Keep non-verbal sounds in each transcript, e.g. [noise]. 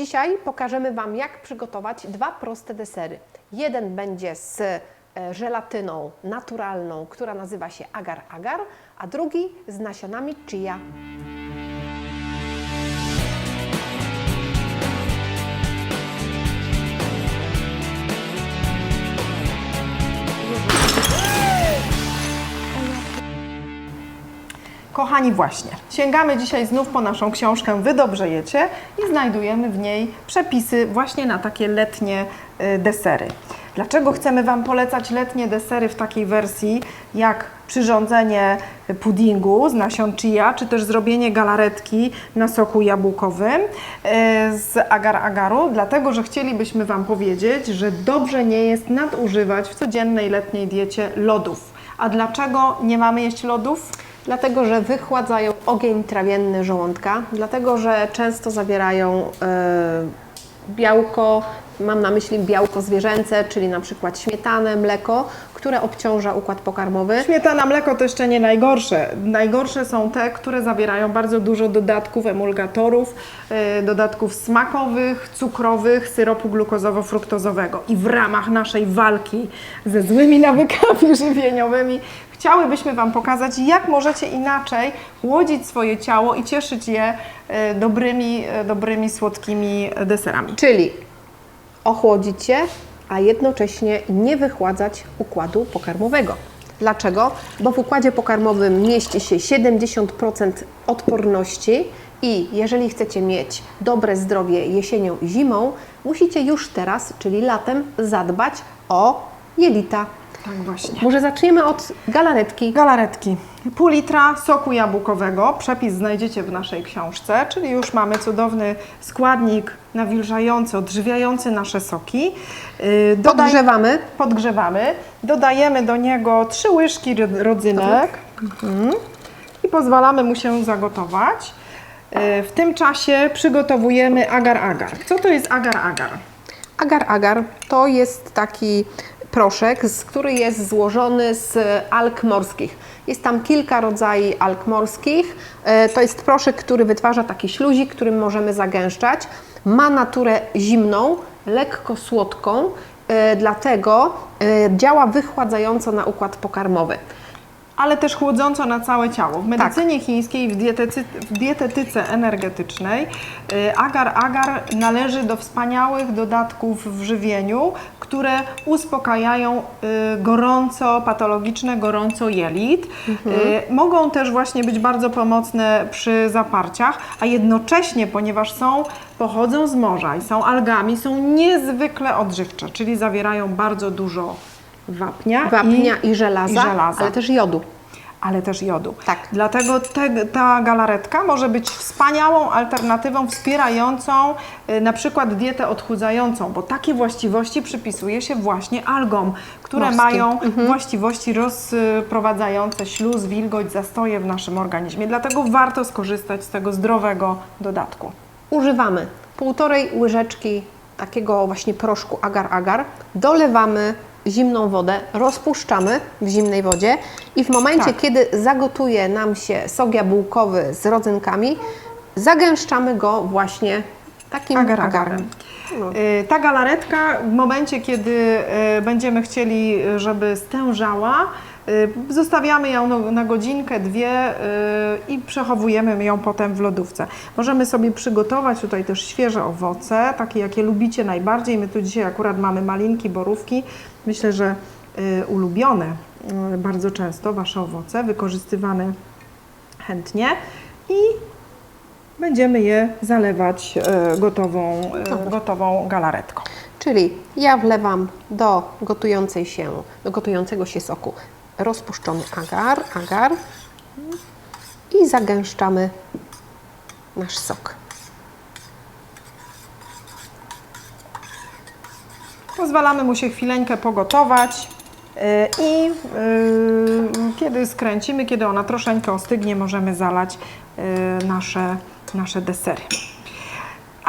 Dzisiaj pokażemy Wam, jak przygotować dwa proste desery. Jeden będzie z e, żelatyną naturalną, która nazywa się agar-agar, a drugi z nasionami chia. Kochani, właśnie, sięgamy dzisiaj znów po naszą książkę Wy dobrze jecie i znajdujemy w niej przepisy właśnie na takie letnie y, desery. Dlaczego chcemy Wam polecać letnie desery w takiej wersji jak przyrządzenie puddingu z nasion chia, czy też zrobienie galaretki na soku jabłkowym y, z agar-agaru? Dlatego, że chcielibyśmy Wam powiedzieć, że dobrze nie jest nadużywać w codziennej letniej diecie lodów. A dlaczego nie mamy jeść lodów? Dlatego, że wychładzają ogień trawienny żołądka, dlatego, że często zawierają e, białko, mam na myśli białko zwierzęce, czyli na przykład śmietanę, mleko, które obciąża układ pokarmowy. Śmietana, mleko to jeszcze nie najgorsze. Najgorsze są te, które zawierają bardzo dużo dodatków, emulgatorów, yy, dodatków smakowych, cukrowych, syropu glukozowo-fruktozowego. I w ramach naszej walki ze złymi nawykami [laughs] żywieniowymi chciałybyśmy Wam pokazać, jak możecie inaczej chłodzić swoje ciało i cieszyć je yy, dobrymi, yy, dobrymi, słodkimi deserami. Czyli ochłodzić je, a jednocześnie nie wychładzać układu pokarmowego. Dlaczego? Bo w układzie pokarmowym mieści się 70% odporności i jeżeli chcecie mieć dobre zdrowie jesienią i zimą, musicie już teraz, czyli latem, zadbać o jelita. Tak właśnie. Może zaczniemy od galaretki. Galaretki. Pół litra soku jabłkowego. Przepis znajdziecie w naszej książce, czyli już mamy cudowny składnik nawilżający, odżywiający nasze soki. Yy, dodaj- Podgrzewamy. Podgrzewamy. Dodajemy do niego trzy łyżki ro- rodzynek Mhm. i pozwalamy mu się zagotować. Yy, W tym czasie przygotowujemy agar-agar. Co to jest agar-agar? Agar-agar to jest taki proszek, który jest złożony z alg morskich. Jest tam kilka rodzajów alg morskich. E, To jest proszek, który wytwarza taki śluzik, którym możemy zagęszczać. Ma naturę zimną, lekko słodką, e, dlatego e, działa wychładzająco na układ pokarmowy. Ale też chłodząco na całe ciało. W medycynie chińskiej, w, dietecy, w dietetyce energetycznej y, agar-agar należy do wspaniałych dodatków w żywieniu, które uspokajają y, gorąco, patologiczne gorąco jelit. Y, mogą też właśnie być bardzo pomocne przy zaparciach, a jednocześnie, ponieważ są, pochodzą z morza i są algami, są niezwykle odżywcze, czyli zawierają bardzo dużo wapnia, Wapnia i, żelaza, i żelaza ale też jodu. ale też jodu. Tak. Dlatego te, ta galaretka może być wspaniałą alternatywą wspierającą y, na przykład dietę odchudzającą, bo takie właściwości przypisuje się właśnie algom, które Morskim. mają właściwości rozprowadzające śluz, wilgoć, zastoje w naszym organizmie. Dlatego warto skorzystać z tego zdrowego dodatku. Używamy półtorej łyżeczki takiego właśnie proszku agar-agar, dolewamy zimną wodę, rozpuszczamy w zimnej wodzie i w momencie, Tak. kiedy zagotuje nam się sok jabłkowy z rodzynkami, zagęszczamy go właśnie takim Agar-agarem. agarem. No. Y, Ta galaretka w momencie, kiedy y, będziemy chcieli, żeby stężała, zostawiamy ją na- godzinkę, dwie y, i przechowujemy ją potem w lodówce. Możemy sobie przygotować tutaj też świeże owoce, takie jakie lubicie najbardziej. My tu dzisiaj akurat mamy malinki, borówki. Myślę, że y, ulubione y, bardzo często Wasze owoce, wykorzystywane chętnie i będziemy je zalewać gotową, gotową galaretką. Czyli ja wlewam do gotującej się, do gotującego się soku rozpuszczony agar, agar i zagęszczamy nasz sok. Pozwalamy mu się chwileńkę pogotować e, i e, kiedy skręcimy, kiedy ona troszeczkę ostygnie, możemy zalać e, nasze, nasze desery.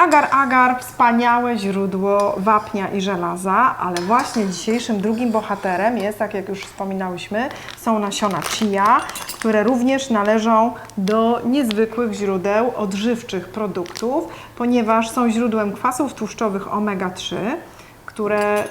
Agar agar, wspaniałe źródło wapnia i żelaza, ale właśnie dzisiejszym drugim bohaterem jest, tak jak już wspominałyśmy, są nasiona chia, które również należą do niezwykłych źródeł odżywczych produktów, ponieważ są źródłem kwasów tłuszczowych omega-3, które,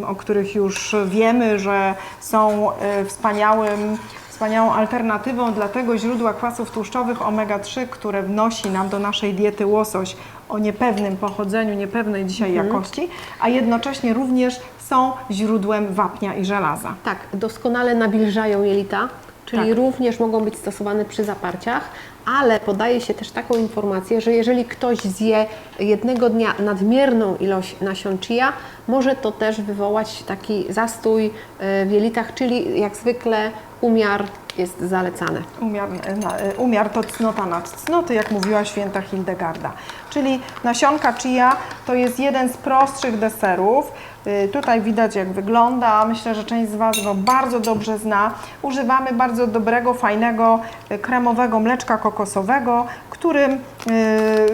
yy, o których już wiemy, że są yy, wspaniałym, wspaniałą alternatywą dla tego źródła kwasów tłuszczowych omega-3, które wnosi nam do naszej diety łosoś o niepewnym pochodzeniu, niepewnej dzisiaj jakości, a jednocześnie również są źródłem wapnia i żelaza. Tak, doskonale nawilżają jelita, czyli Tak. również mogą być stosowane przy zaparciach, ale podaje się też taką informację, że jeżeli ktoś zje jednego dnia nadmierną ilość nasion chia, może to też wywołać taki zastój e, w jelitach, czyli jak zwykle umiar jest zalecany. Umiar, na, e, umiar to cnota nad cnoty, jak mówiła święta Hildegarda. Czyli nasionka chia to jest jeden z prostszych deserów. Y, Tutaj widać jak wygląda. Myślę, że część z Was go bardzo dobrze zna. Używamy bardzo dobrego, fajnego, kremowego mleczka kokosowego, którym, y,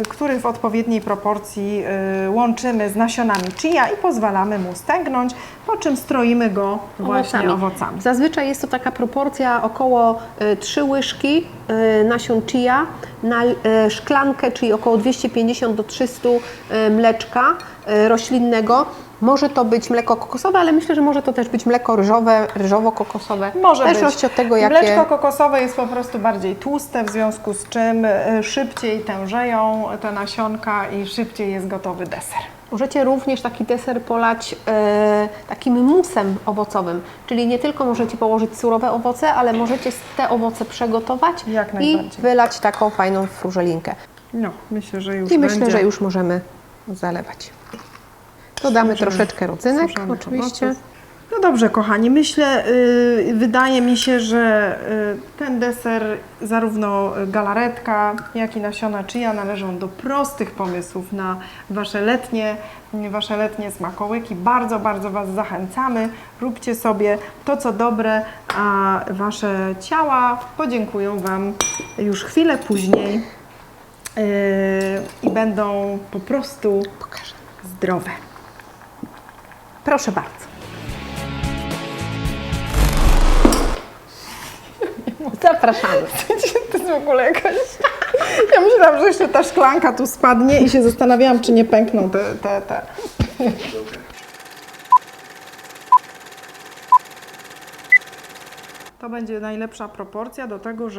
który w odpowiedniej proporcji y, łączymy z nasionami chia i pozwalamy mu stęgnąć, po czym stroimy go właśnie owocami. Zazwyczaj jest to taka proporcja około e, 3 łyżki e, nasion chia na szklankę, czyli około 250 do 300 e, mleczka roślinnego. Może to być mleko kokosowe, ale myślę, że może to też być mleko ryżowe, ryżowo-kokosowe. Może w być. od tego, jakie... Mleczko kokosowe jest po prostu bardziej tłuste, w związku z czym y, szybciej tężeją te nasionka i szybciej jest gotowy deser. Możecie również taki deser polać e, takim musem owocowym, czyli nie tylko możecie położyć surowe owoce, ale możecie te owoce przygotować Jak i wylać taką fajną frużelinkę. No, myślę, że już I będzie myślę, że już możemy zalewać. Dodamy troszeczkę rodzynek, oczywiście. owoców. No dobrze, kochani, myślę, y, wydaje mi się, że y, ten deser, zarówno galaretka, jak i nasiona chia należą do prostych pomysłów na Wasze letnie, wasze letnie smakołyki. Bardzo, bardzo Was zachęcamy. Róbcie sobie to, co dobre, a Wasze ciała podziękują Wam już chwilę później y, i będą po prostu zdrowe. Proszę bardzo. Zapraszamy. [laughs] To jest w ogóle jakaś... Ja myślałam, że jeszcze ta szklanka tu spadnie i się zastanawiałam, czy nie pękną te... te, te. To będzie najlepsza proporcja do tego, że...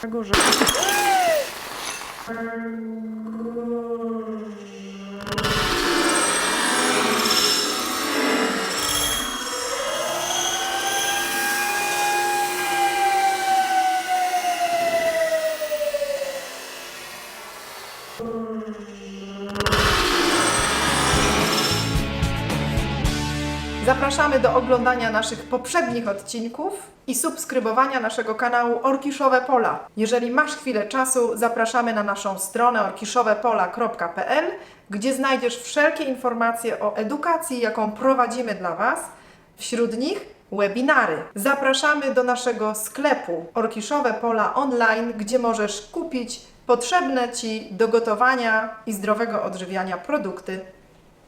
Tego, że... Zapraszamy do oglądania naszych poprzednich odcinków i subskrybowania naszego kanału Orkiszowe Pola. Jeżeli masz chwilę czasu, zapraszamy na naszą stronę orkiszowepola.pl, gdzie znajdziesz wszelkie informacje o edukacji, jaką prowadzimy dla Was. Wśród nich webinary. Zapraszamy do naszego sklepu Orkiszowe Pola online, gdzie możesz kupić potrzebne Ci do gotowania i zdrowego odżywiania produkty